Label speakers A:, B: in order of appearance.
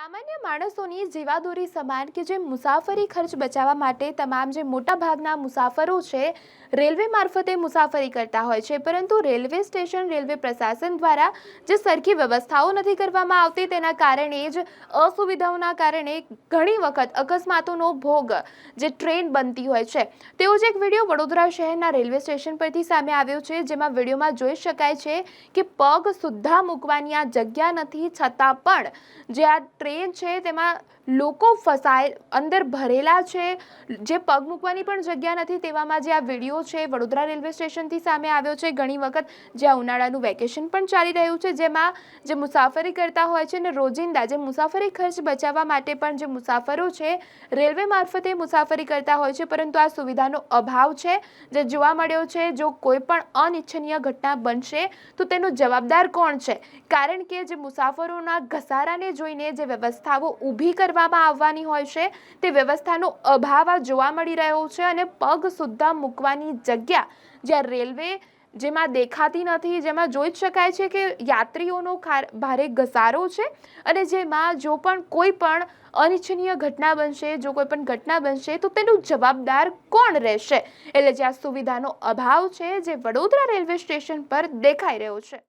A: સામાન્ય માણસોની જીવાદોરી સમાન કે જે મુસાફરી ખર્ચ બચાવવા માટે તમામ જે મોટા ભાગના મુસાફરો છે, રેલવે મારફતે મુસાફરી કરતા હોય છે. પરંતુ રેલવે સ્ટેશન, રેલવે પ્રશાસન દ્વારા જે સરખી વ્યવસ્થાઓ નથી કરવામાં આવતી, તેના કારણે જ અસુવિધાઓના કારણે ઘણી વખત અકસ્માતોનો ભોગ જે ટ્રેન બનતી હોય છે. તેવો જ એક વીડિયો વડોદરા શહેરના રેલવે સ્ટેશન પરથી સામે આવ્યો છે, જેમાં વિડીયોમાં જોઈ શકાય છે કે પગ સુદ્ધા મૂકવાની આ જગ્યા નથી, છતાં પણ જે આ ટ્રેન છે, તેમાં લોકો ફસાય, અંદર ભરેલા છે, જે પગ મૂકવાની પણ જગ્યા નથી, તેવામાં જે આ વીડિયો છે, વડોદરા રેલવે સ્ટેશનથી સામે આવ્યો છે, ઘણી વખત જ્યાં ઉનાળાનું વેકેશન પણ ચાલી રહ્યું છે, જેમાં જે મુસાફરી કરતા હોય છે ને રોજિંદા, જે મુસાફરી ખર્ચ બચાવવા માટે પણ જે મુસાફરો છે, રેલવે મારફતે મુસાફરી કરતા હોય છે, પરંતુ આ સુવિધાનો અભાવ છે, જે જોવા મળ્યો છે, જો કોઈ પણ અનિચ્છનીય ઘટના બનશે, તો તેનો જવાબદાર કોણ છે? કારણ કે જે મુસાફરોના ઘસારાને જોઈને, જે વ્યવસ્થાઓ ઊભી કરવામાં આવવાની હોય છે. તે વ્યવસ્થાનો અભાવ જોવા મળી રહ્યો છે અને પગ સુદ્ધા મૂકવાની જગ્યા જ્યાં રેલવે જેમાં દેખાતી નથી, જેમાં જોઈ જ શકાય છે કે યાત્રીઓનો ભારે ઘસારો છે અને જેમાં જો પણ કોઈ પણ અનિચ્છનીય ઘટના બનશે, જો કોઈ પણ ઘટના બનશે, તો તેનું જવાબદાર કોણ રહેશે? એટલે જે આ સુવિધાનો અભાવ છે જે વડોદરા રેલવે સ્ટેશન પર દેખાઈ રહ્યો છે.